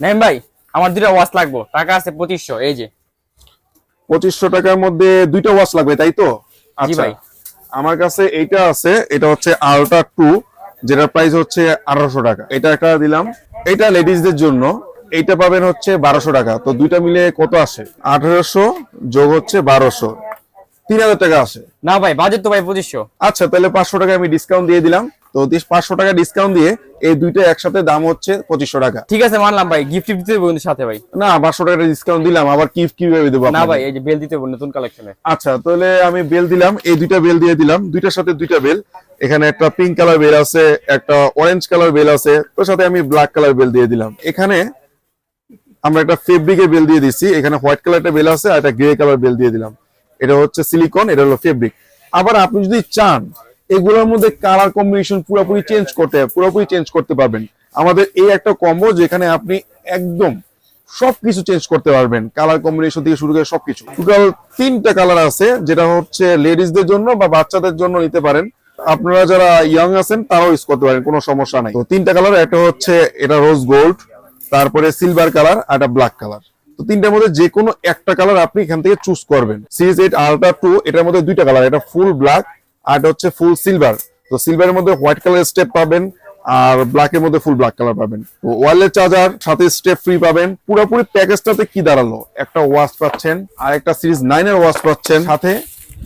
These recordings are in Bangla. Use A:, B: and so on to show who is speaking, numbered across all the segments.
A: নাইম ভাই আমার দুটা ওয়াচ লাগবো। টাকা আছে পঁচিশশো এই যে।
B: পঁচিশশো টাকার মধ্যে দুইটা ওয়াচ লাগবে তাই তো? আচ্ছা।
A: ভাই।
B: আমার কাছে এইটা আছে এটা হচ্ছে আলট্রা টু যেটার প্রাইস হচ্ছে আঠারোশো টাকা। এটা একটা দিলাম। এটা লেডিসদের জন্য। এইটা পাবেন হচ্ছে বারোশো টাকা। তো দুইটা মিলে কত আসে? আঠারোশো যোগ হচ্ছে বারোশো। তিন হাজার টাকা আসে।
A: না ভাই বাজেট তো ভাই পঁচিশশো।
B: আচ্ছা তাহলে পাঁচশো টাকা আমি ডিসকাউন্ট দিয়ে দিলাম। তো পাঁচশো টাকা ডিসকাউন্ট দিয়ে এই দুইটা একসাথে দাম হচ্ছে পঁচিশশো টাকা।
A: ঠিক আছে মানলাম ভাই। গিফট দিতে কিন্তু সাথে ভাই।
B: না পাঁচশো টাকা ডিসকাউন্ট দিলাম। আবার কি কীভাবে দেবো
A: না ভাই এই যে বেল দিতে নতুন কালেকশনে
B: আচ্ছা তাহলে আমি বেল দিলাম। এই দুইটা বেল দিয়ে দিলাম। দুইটার সাথে দুইটা বেল। এখানে একটা পিঙ্ক কালার বেল আছে একটা অরেঞ্জ কালার বেল আছে। তোর সাথে আমি ব্ল্যাক কালার বেল দিয়ে দিলাম। এখানে আমরা একটা ফেব্রিকের বেল দিয়ে দিচ্ছি। এখানে হোয়াইট কালার একটা বেল আছে আর একটা গ্রে কালার বেল দিয়ে দিলাম। এটা হচ্ছে সিলিকন এটা হলো ফেব্রিক আবার আপনি যদি চান এগুলোর মধ্যে কালার কম্বিনেশন পুরোপুরি চেঞ্জ করতে, পুরোপুরি চেঞ্জ করতে পারবেন। আমাদের এই একটা কম্বো যেখানে আপনি একদম সবকিছু চেঞ্জ করতে পারবেন, কালার কম্বিনেশন থেকে শুরু করে সবকিছু। টোটাল তিনটা কালার আছে, যেটা হচ্ছে লেডিসদের জন্য বা বাচ্চাদের জন্য নিতে পারেন। আপনারা যারা ইয়াং আছেন, তারাও ইউজ করতে পারেন, কোনো সমস্যা নাই। তো তিনটা কালার একটা হচ্ছে এটা রোজ গোল্ড তারপরে সিলভার কালার আর একটা ব্ল্যাক কালার তো তিনটার মধ্যে যে কোনো একটা কালার আপনি এখান থেকে চুজ করবেন। সিরিজ এইট আলট্রা টু এটার মধ্যে দুইটা কালার এটা ফুল ব্ল্যাক আর এটা হচ্ছে ফুল সিলভার তো সিলভারের মধ্যে হোয়াইট কালার স্টেপ পাবেন, আর ব্ল্যাক এর মধ্যে ফুল ব্ল্যাক কালার পাবেন। ওয়ারলেস চার্জার সাথে স্টেপ ফ্রি পাবেন। পুরোপুরি প্যাকেজটাতে কি দাঁড়াল? একটা ওয়াচ পাচ্ছেন, আর একটা সিরিজ নাইন এর ওয়াচ পাচ্ছেন, সাথে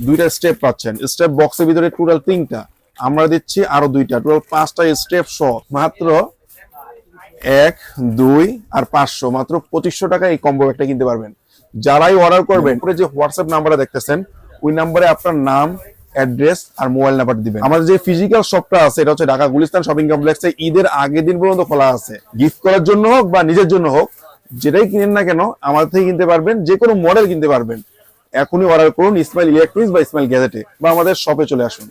B: দুইটা স্টেপ পাচ্ছেন। স্টেপ বক্সের ভিতরে টোটাল তিনটা। আমরা দিচ্ছি আরও দুইটা। টোটাল পাঁচটা স্টেপ সহ। মাত্র এক, দুই আর পাঁচশো। মাত্র পঁচিশশো টাকা এই কম্বো একটা কিনতে পারবেন। যারাই অর্ডার করবেন যে হোয়াটসঅ্যাপ নাম্বারটা দেখতেছেন, ওই নাম্বারে আপনার নাম অ্যাড্রেস আর মোবাইল নাম্বার দিবেন। আমাদের যে ফিজিক্যাল শপটা আছে, এটা হচ্ছে ঢাকা গুলিস্তান শপিং কমপ্লেক্সে ঈদের আগের দিন পর্যন্ত খোলা আছে। গিফট করার জন্য হোক বা নিজের জন্য হোক, যেটাই কিনেন না কেন আমাদের থেকে কিনতে পারবেন, যে কোনো মডেল কিনতে পারবেন। এখনই অর্ডার করুন ইসমাইল ইলেকট্রনিক্স বা ইসমাইল গ্যাজেটে বা আমাদের শপে চলে আসুন।